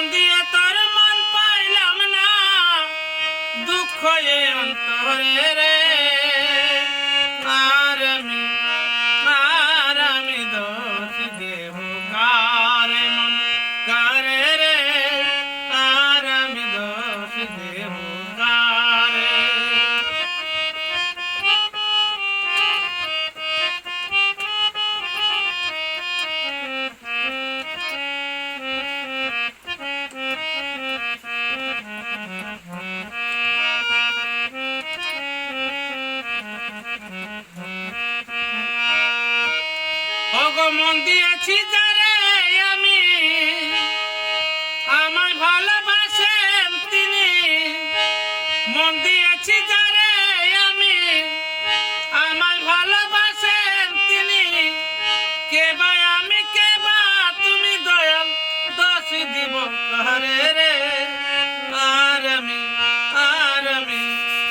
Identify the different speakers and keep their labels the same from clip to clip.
Speaker 1: মন দিয়ে তোর মন পাইলাম না। দুঃখ অন্তরে রে। আর আমি মন দিয়েছি যারে আমি। আমায় ভালোবাসেন তিনি। মন দিয়েছি যারে আমি। আমায় ভালোবাসেন তিনি। কে বা আমি, কে বা তুমি দয়াল। দোষ দিব কারে রে? আর আমি আর আমি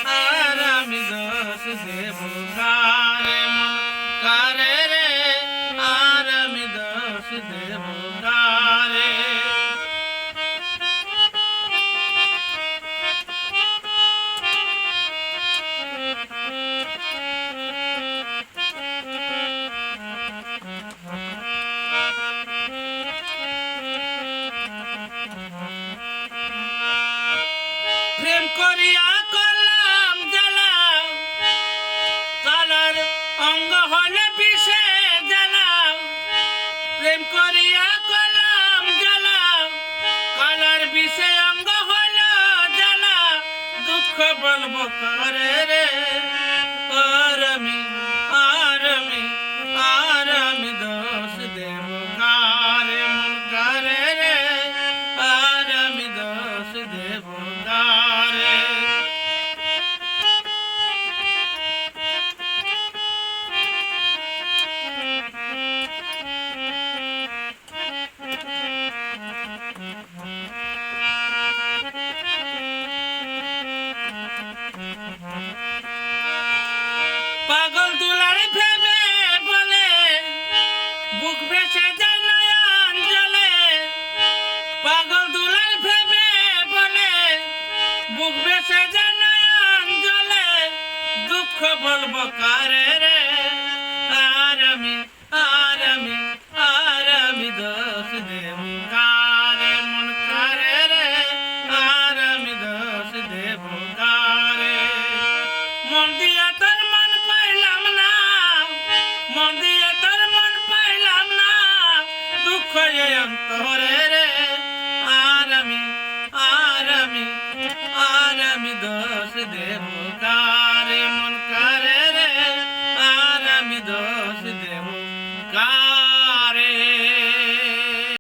Speaker 1: আর আমি দোষ দেব প্রেম করিয়া প্রেম করিয়া করলাম জ্বালা কলার বিষে অঙ্গ হল জ্বালা। দুঃখ বলব করে রে আর পাগল দুলারে ভেবে বলে, বুক ভেসে যায় নয়ন জলে। পাগল দুলার ভেবে বলে, বুক ভেসে যায় নয়ন জলে। দুঃখ বলব কারে রে? আর আমি আর আমি আর আমি দোষ দেব কারে? মন কারে রে? আর আমি দোষ দেব কারে? অন্তরে রে আর আমি আর আমি আর দেব কারে মন কারে রে আর দোষ দেব কারে।